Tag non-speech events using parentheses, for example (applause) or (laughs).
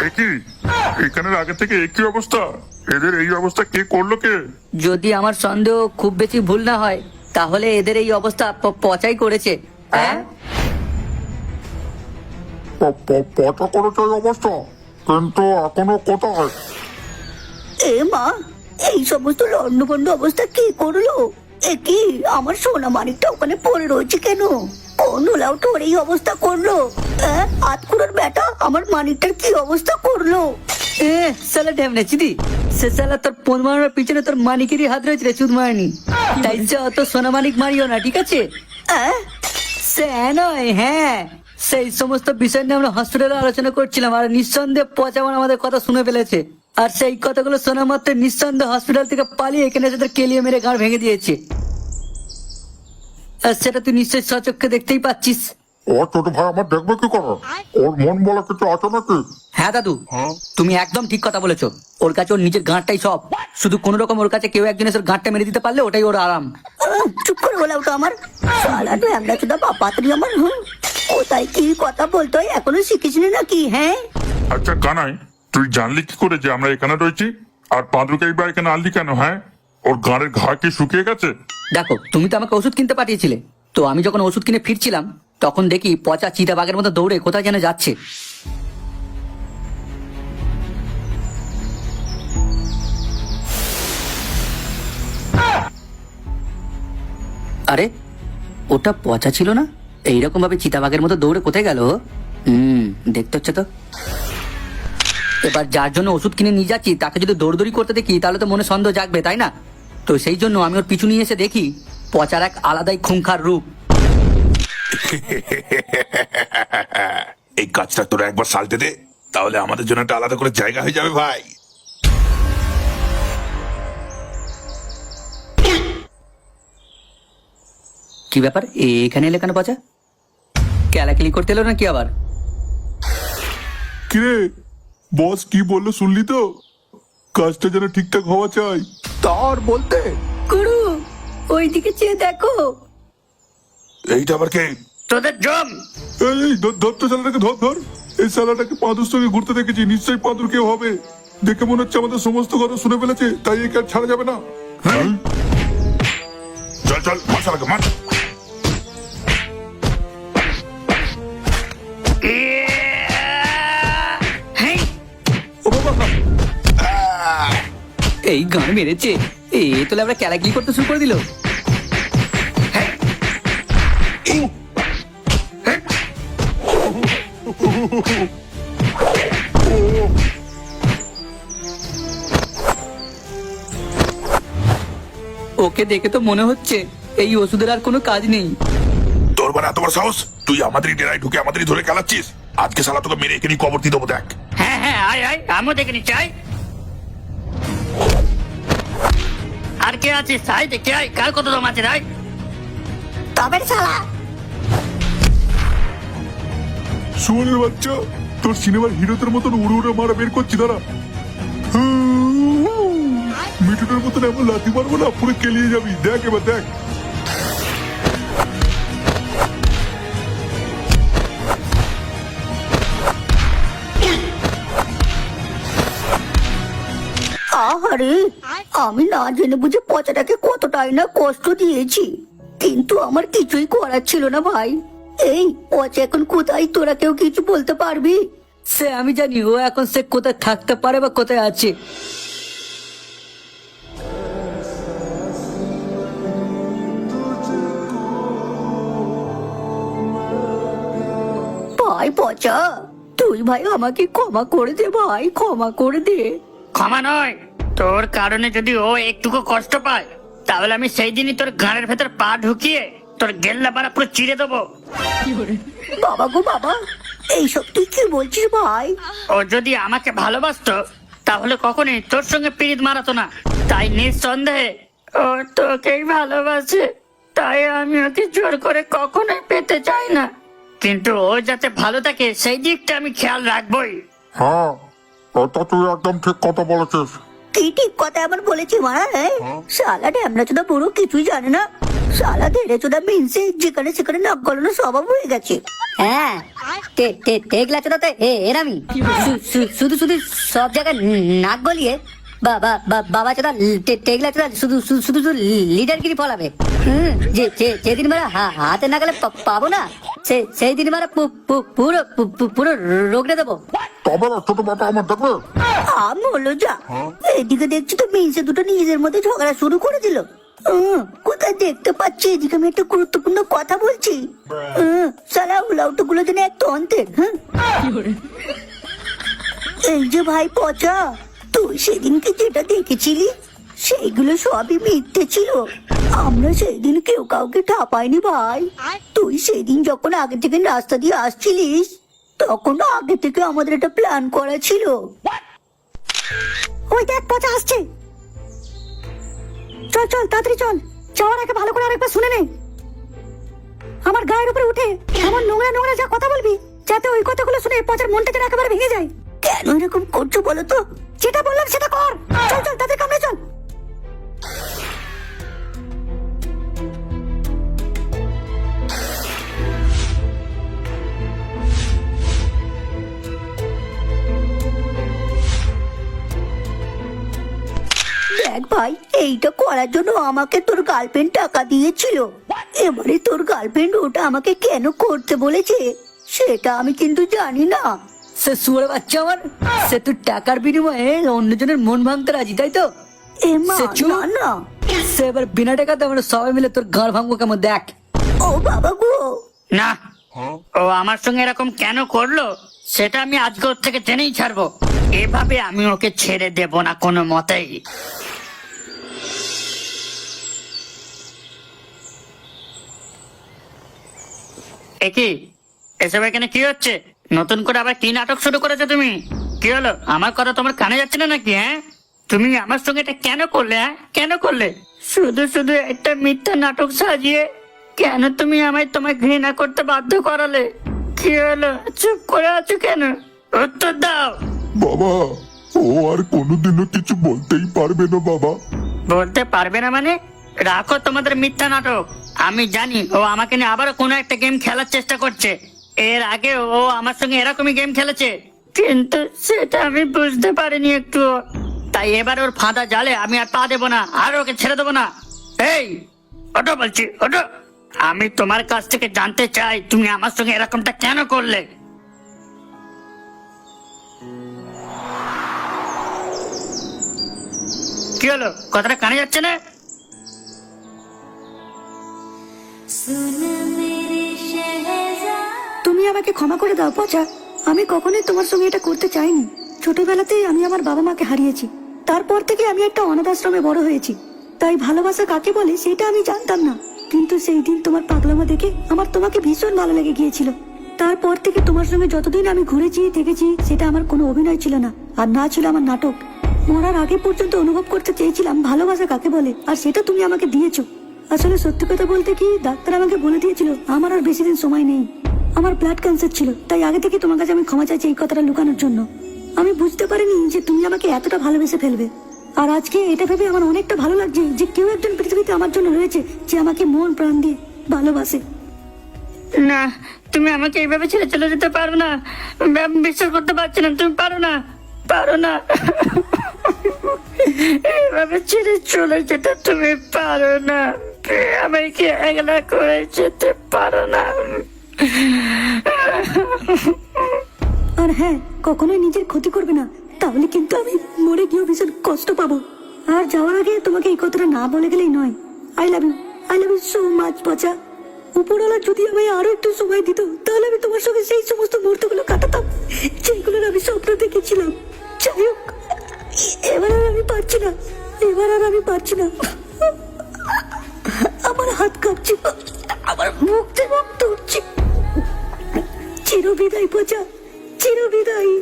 একই এখানের আগে থেকে একই অবস্থা? এদের এই অবস্থা কে করল কে? যদি আমার সন্দেহ খুব বেশি ভুল না হয় তাহলে এদের এই অবস্থা পচাই করেছে। হ্যাঁ? প- পচা করেছে এই অবস্থা? কিন্তু এখনও কোথায়? এ মা এই সমস্ত লন্ডভন্ড অবস্থা কি করল? এ কি আমার সোনা মানিকটা ওখানে পড়ে রয়েছে কেন? কোন ওলাও তোর এই অবস্থা করল। হ্যাঁ? আতকুড়োর বেটা আমার মানিকটার কি অবস্থা করল? এ সালা ঢেমনে চিদি। সে সালা তোর পোন পিছনে তোর মানিকেরই হাত রয়েছে রে চুদ মারানি। তাই অত সোনা মানিক মারিও না ঠিক আছে? হ্যাঁ? সে নয় হ্যাঁ। সেই সমস্ত বিষয় নিয়ে আমরা হসপিটালে আলোচনা করছিলাম আর নিঃসন্দেহে পচামান আমাদের কথা শুনে ফেলেছে। আর সেই কথাগুলো শোনা মাত্র নিঃসন্দেহে হসপিটাল থেকে পালিয়ে এখানে এসে তোর কেলিয়ে মেরে গাড় ভেঙে দিয়েছে। সেটা তুই নিশ্চয়ই সচক্ষে দেখতেই পাচ্ছিস। ও ছোট ভাই আমার দেখবে কি করে? ওর মন বলা কিছু আছে নাকি? হ্যাঁ দাদু। তুমি একদম ঠিক কথা বলেছ। ওর কাছে ওর নিজের গাঁটটাই সব। শুধু কোন রকম ওর কাছে কেউ একজন এসে গাঁটটা মেরে দিতে পারলে ওটাই ওর আরাম। চুপ করে ওলাও তো আমার। সালা তো আমরা চোদা বাপাতরি আমার হুম? কোথায় কি কথা বলতো এখনও শিখিসনি নাকি হ্যাঁ? আচ্ছা কানাই তুই জানলি কি করে যে আমরা এখানে রয়েছি? আর পাঁদুকেই বা এখানে আনলি কেন হ্যাঁ? ওর গাঁড়ের ঘা কি শুকিয়ে গেছে? দেখো, তুমি তো আমাকে ওষুধ কিনতে পাঠিয়েছিলে। তো আমি যখন ওষুধ কিনে ফিরছিলাম, তখন দেখি পচা চিতা বাঘের মতো দৌড়ে কোথায় যেন যাচ্ছে। আরে, ওটা পচা ছিল না? এইরকম ভাবে চিতাবাঘের মতো দৌড়ে কোথায় গেল? হুম, দেখতে হচ্ছে তো। এবার যার জন্য ওষুধ কিনে নিয়ে যাচ্ছি, তাকে যদি দৌড়দৌড়ি করতে দেখি, তাহলে তো মনে সন্দেহ জাগবে, তাই না? তো সেই জন্য আমি ওর পিছু নিয়ে এসে দেখি পচার এক আলাদাই খুঙ্খার রূপ। (laughs) এই কাজটা তোরা একবার সালতে দে তাহলে আমাদের জন্য একটা আলাদা করে জায়গা হয়ে যাবে ভাই। কি ব্যাপার? এখানে এলে কেন পচা? ক্যালাকেলি করতে এলো না কি আবার? কিরে বস কি বলল শুনলি তো? কাজটা যেন ঠিকঠাক হওয়া চাই। তার বলতে? গুরু ওইদিকে চেয়ে দেখো। এইটা আবার কে? তোদের জম। এই দত্ত ধর ধর তো শালাটাকে ধর ধর। এই শালাটাকে পাঁদুর সঙ্গে ঘুরতে দেখেছি নিশ্চয়ই পাঁদুর কেউ হবে। দেখে মনে হচ্ছে আমাদের সমস্ত কথা শুনে ফেলেছে তাই একে আর ছাড়া যাবে না। চল চল মার। এই গান মেরেছে। এ তোলে আমরা ক্যালাকেলি করতে শুরু করে দিল? ওকে দেখে তো মনে হচ্ছে এই ওষুধের আর কোনো কাজ নেই। তোর মানে এত বড় সাহস? তুই আমাদেরই ডেরায় ঢুকে আমাদেরই ধরে খেলাচ্ছিস আজকে সালা তোকে মেরে এখানে কবর দিয়ে দেবো দেখ। হ্যাঁ হ্যাঁ আয় আয় আমিও দেখে নিচ্ছি আয়। আর কে আছে সাই দেখতে আয় কার কত দম আছে রাই তবে শালা। সুমনের বাচ্চা তোর সিনেমার হিরোদের মতন উড়ে উড়ে মারা বের করছি দাঁড়া। মিঠুনের মতন এমন লাথি মারবো না পুরো কেলিয়ে যাবি। দেখ এবার দেখ। আহারে। আমি না জেনে বুঝে পচাটাকে কতটাই না কষ্ট দিয়েছি। কিন্তু আমার কিছুই করার ছিল না ভাই। এই পচা এখন কোথায়? তোরা কেউ কিছু বলতে পারবি? সে আমি জানি ও এখন সে কোথায় থাকতে পারে বা কোথায় আছে। ভাই পচা তুই ভাই আমাকে ক্ষমা করে দে ভাই ক্ষমা করে দে। ক্ষমা নয় তোর কারণে যদি ও একটুকু কষ্ট পায় তাহলে আমি সেই দিনই তোর ঘাড়ের ভেতর পা ঢুকিয়ে তোর গেল্লা পাড়া পুরো চিড়ে দেবো। বাবা গো বাবা এইসব তুই কি বলছিস ভাই? ও যদি আমাকে ভালোবাসতো তাহলে কখনোই তোর সঙ্গে পিরিত মারাতো না। তাই নিঃসন্দেহে ও তোকেই ভালোবাসে তাই আমি ওকে জোর করে কখনোই পেতে চাই না। কিন্তু ও যাতে ভালো থাকে সেই দিকটা আমি খেয়াল রাখবোই। হ্যাঁ এটা তুই একদম ঠিক কথা বলেছিস। কি ঠিক কথা আবার বলেছি শালা চোদা কিছুই জানে না। সালা ধেড়ে চোদা মিনসে যেখানে সেখানে নাক গলানো স্বভাব হয়ে গেছে। হ্যাঁ এরামি শু- শু- শুধু শুধু সব জায়গায় নাক গলিয়ে বাবা বাবা চোদা টেকলা চোদা শুধু শুধু শুধু লিডারগিরি ফলাবে। হুম, যে যেদিন মারা হাতে না গেলে পাবো না সে সেই দিন মারা পুরো পুরো রোগড়ে দেবো। তবে ছোট বাটা আমার দেখবে আমি হলো যা। এদিকে দেখছি তো মিনসে দুটো নিজেদের মধ্যে ঝগড়া শুরু করে দিল। হুম, কোথায় দেখতে পাচ্ছি? এদিকে আমি একটা গুরুত্বপূর্ণ কথা বলছি। হুম, উলাউটো গুলো যেন এক তন্ত্রের হ্যাঁ? এই যে ভাই পচা তুই সেদিনকে যেটা দেখেছিলি সেইগুলো সবই মিথ্যে ছিল। আমরা সেদিন কেউ কাউকে ঠাপাইনি ভাই। তুই সেদিন যখন আগে থেকে রাস্তা দিয়ে আসছিলিস তখন আগে থেকে আমাদের একটা প্ল্যান করা ছিল। ওই দেখ পচা আসছে। চল চল তাড়াতাড়ি চল। যাওয়ার আগে ভালো করে আরেকবার শুনে নে। আমার গায়ের উপরে উঠে এমন নোংরা নোংরা যা কথা বলবি যাতে ওই কথাগুলো শুনে পচার মনটা যেন একেবারে ভেঙে যায়। কেন এরকম করছ বলো তো? যেটা বললাম সেটা কর। চল চল তাদের কামড়ে চল। দেখ ভাই এইটা করার জন্য আমাকে তোর গার্লফ্রেন্ড টাকা দিয়েছিল। এবারে তোর গার্লফ্রেন্ড ওটা আমাকে কেন করতে বলেছে সেটা আমি কিন্তু জানি না। সে সুয়ার বাচ্চা আমার। সে তুই টাকার বিনিময়ে অন্যজনের মন ভাঙতে রাজি তাই তো? সে চুপ। না না। সে এবার বিনা টাকাতে আমরা সবাই মিলে তোর গাঁড় ভাঙবো কেমন দেখ। ও বাবা গো। না ও আমার সঙ্গে এরকম কেন করল সেটা আমি আজকে ওর থেকে জেনেই ছাড়বো। এভাবে আমি ওকে ছেড়ে দেব না কোনো মতেই। একি এসব এখানে কি হচ্ছে? নতুন করে আবার কি নাটক শুরু করেছ তুমি? কি হলো? আমার কথা তোমার কানে যাচ্ছে না নাকি হ্যাঁ? তুমি আমার সঙ্গে এটা কেন করলে হ্যাঁ? কেন করলে? শুধু শুধু একটা মিথ্যা নাটক সাজিয়ে কেন তুমি আমায় তোমায় ঘৃণা করতে বাধ্য করালে? কি হলো? চুপ করে আছো কেন? উত্তর দাও। বাবা ও আর কোনোদিনও কিছু বলতেই পারবে না বাবা। বলতে পারবে না মানে? রাখো তোমাদের মিথ্যা নাটক। আমি জানি ও আমাকে নিয়ে আবারও কোনো একটা গেম খেলার চেষ্টা করছে। এর আগে ও আমার সঙ্গে এরকমই গেম খেলেছে। কিন্তু সেটা আমি বুঝতে পারিনি একটু। তাই এবার ওর ফাঁদা জালে আমি আর পা দেবো না, আর ওকে ছেড়ে দেবো না। এই ওটো বলছি ওটো আমি তোমার কাছ থেকে জানতে চাই তুমি আমার সঙ্গে এরকমটা কেন করলে। কি হলো? কথাটা কানে যাচ্ছে না? তুমি আমাকে ক্ষমা করে দাও, পচা। আমি কখনোই তোমার সঙ্গে এটা করতে চাইনি। ছোটবেলাতেই আমি আমার বাবা মাকে হারিয়েছি। তারপর থেকে আমি একটা অনাথ আশ্রমে বড় হয়েছি। তাই ভালোবাসা কাকে বলে সেটা আমি জানতাম না। কিন্তু সেই দিন তোমার পাগলামা দেখে আমার তোমাকে ভীষণ ভালো লেগে গিয়েছিল। তারপর থেকে তোমার সঙ্গে যতদিন আমি ঘুরেছি, থেকেছি, সেটা আমার কোনো অভিনয় ছিল না। আর না ছিল আমার নাটক। মরার আগে পর্যন্ত অনুভব করতে চেয়েছিলাম ভালোবাসা কাকে বলে, আর সেটা তুমি আমাকে দিয়েছ। আসলে সত্যি কথা বলতে কি, ডাক্তার আমাকে বলে দিয়েছিল, আমার আর বেশি দিন সময় নেই। আমার ব্লাড ক্যান্সার ছিল, তাই আগে থেকে তোমার কাছে আমি ক্ষমা চাইছি এই কথাটা লুকানোর জন্য। আমি বুঝতে পারিনি যে তুমি আমাকে এতটা ভালোবেসে ফেলবে। আর আজকে এটা ভেবে আমার অনেকটা ভালো লাগছে যে কেউ একজন পৃথিবীতে আমার জন্য রয়েছে যে আমাকে মন প্রাণ দিয়ে ভালোবাসে। না, তুমি আমাকে এইভাবে ছেড়ে চলে যেতে পারো না। বিশ্বাস করতে পারছি না, তুমি পারো না পারো না। এইভাবে ছেড়ে চলে যেতে তুমি পারো না। আমাকে একলা করে যেতে পারো না? আর হ্যাঁ কখনোই নিজের ক্ষতি করবে না। তাহলে কিন্তু আমি মরে গিয়েও ভীষণ কষ্ট পাবো। আর যাওয়ার আগে তোমাকে এই কথাটা না বলে গেলেই নয়। I love you I love you so much পচা উপরওয়ালা যদি আমায় আরও একটু সময় দিত, তাহলে আমি তোমার সঙ্গে সেই সমস্ত মুহূর্তগুলো কাটাতাম যেগুলোর আমি স্বপ্ন দেখেছিলাম। যাই হোক, এবার আর আমি পারছি না, এবার আর আমি পারছি না। আমার হাত কাঁপছে। আমার মুখ থেকে রক্ত উঠছে চিরবিদায় পচা চিরবিদায়।